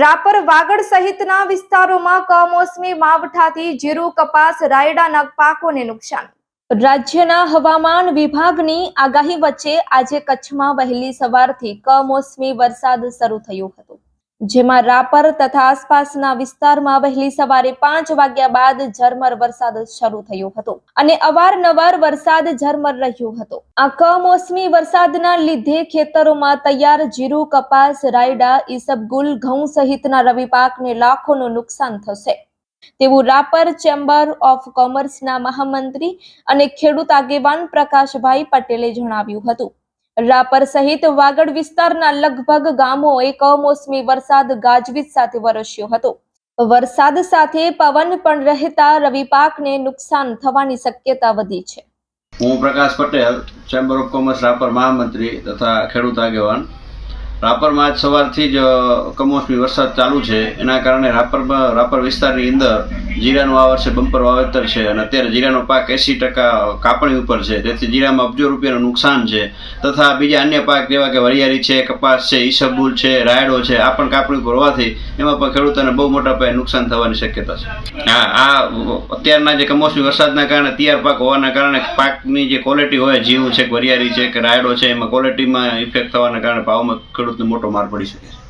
રાપર વાગડ સહિતના વિસ્તારોમાં કમોસમી માવઠાથી જીરું, કપાસ રાયડાના પાકોને નુકસાન. રાજ્યના હવામાન વિભાગની આગાહી વચ્ચે આજે કચ્છમાં વહેલી સવારથી કમોસમી વરસાદ શરૂ થયો હતો. જેમાં રાપર તથા આસપાસના વિસ્તારમાં વહેલી સવારે પાંચ વાગ્યા બાદ ઝરમર વરસાદ શરૂ થયો હતો અને અવારનવાર વરસાદ ઝરમર રહ્યો હતો. આ કમોસમી વરસાદના લીધે ખેતરોમાં તૈયાર જીરું, કપાસ, રાયડા ઈસબગુલ ઘઉં સહિતના રવિ પાકને લાખોનું નુકસાન થશે. તેવું રાપર ચેમ્બર ઓફ કોમર્સના મહામંત્રી અને ખેડૂત આગેવાન પ્રકાશભાઈ પટેલે જણાવ્યું હતું. રાપર સહિત વાગડ વિસ્તારના લગભગ ગામોએ કમોસમી વરસાદ ગાજવીજ સાથે વરસ્યો હતો. વરસાદ સાથે પવન પણ રહેતા રવિ પાકને નુકસાન થવાની શક્યતા વધી છે. હું Prakash Patel chamber of commerce Rapar મહામંત્રી તથા ખેડૂત આગેવાન. રાપરમાં આજ સવારથી જ કમોસમી વરસાદ ચાલુ છે. એના કારણે રાપર રાપર વિસ્તારની અંદર જીરાનું આ વર્ષે બમ્પર વાવેતર છે અને અત્યારે જીરાનો પાક એંસી ટકા કાપણી ઉપર છે. તેથી જીરામાં અબજો રૂપિયાનું નુકસાન છે. તથા બીજા અન્ય પાક જેવા કે વરિયાળી છે, કપાસ છે, ઈસબુલ છે, રાયડો છે, આ પણ કાપણી ઉપર હોવાથી એમાં પણ ખેડૂતોને બહુ મોટા પાયે નુકસાન થવાની શક્યતા છે. હા આ અત્યારના જે કમોસમી વરસાદના કારણે તૈયાર પાક હોવાના કારણે પાકની જે ક્વોલિટી હોય જીવું છે વરિયાળી છે કે રાયડો છે, એમાં ક્વોલિટીમાં ઇફેક્ટ થવાના કારણે ભાવમાં ખેડૂતને મોટો માર પડી શકે છે.